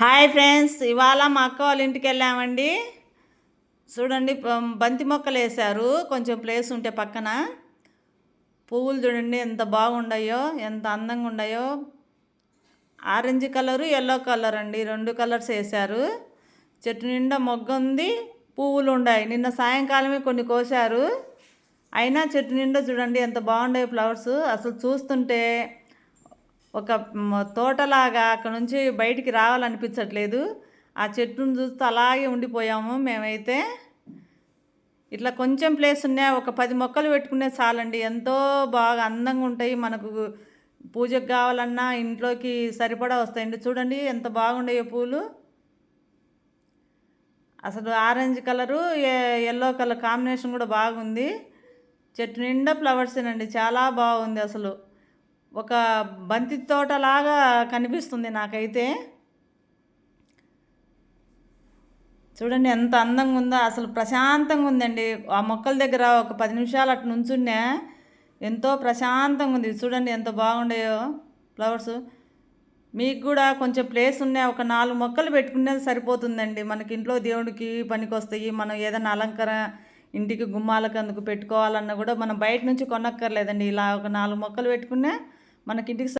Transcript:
Hi friends ఇవాళ మా అక్క వాళ్ళ ఇంటికి వెళ్ళామండి. చూడండి బంతి మొక్కలు వేశారు. కొంచెం ప్లేస్ ఉంటే పక్కన. పువ్వులు చూడండి ఎంత బాగుండాయో ఎంత అందంగా ఉన్నాయో ఆరెంజ్ కలరు ఎల్లో కలర్ అండి. రెండు కలర్స్ వేశారు. చెట్టు నిండా మొగ్గ ఉంది పువ్వులు ఉన్నాయి నిన్న సాయంకాలమే కొన్ని కోశారు. అయినా చెట్టు నిండా చూడండి ఎంత బాగున్నాయి ఫ్లవర్స్ అసలు చూస్తుంటే ఒక తోటలాగా అక్కడ నుంచి బయటికి రావాలనిపించట్లేదు. ఆ చెట్టును చూస్తూ అలాగే ఉండిపోయాము మేమైతే. ఇట్లా కొంచెం ప్లేస్ ఉన్నా ఒక పది మొక్కలు పెట్టుకునే చాలండి. ఎంతో బాగా అందంగా ఉంటాయి. మనకు పూజకు కావాలన్నా ఇంట్లోకి సరిపడా వస్తాయండి. చూడండి ఎంత బాగుండాయో పూలు. అసలు orange colour yellow colour combination కూడా బాగుంది. చెట్టు నిండా ఫ్లవర్సేనండి. చాలా బాగుంది అసలు. ఒక బంతి తోటలాగా కనిపిస్తుంది నాకైతే. చూడండి ఎంత అందంగా ఉందో అసలు ప్రశాంతంగా ఉందండి. ఆ మొక్కల దగ్గర ఒక పది నిమిషాలు అటు నుంచుండే ఎంతో ప్రశాంతంగా ఉంది. చూడండి ఎంత బాగుండాయో ఫ్లవర్స్. మీకు కూడా కొంచెం ప్లేస్ ఉన్నాయి ఒక నాలుగు మొక్కలు పెట్టుకునేది సరిపోతుందండి. మనకి ఇంట్లో దేవుడికి పనికొస్తాయి. మనం ఏదైనా అలంకరణ ఇంటికి గుమ్మాలకు అందుకు పెట్టుకోవాలన్నా కూడా మనం బయట నుంచి కొనక్కర్లేదండి. ఇలా ఒక నాలుగు మొక్కలు పెట్టుకున్నా మనకి ఇంటికి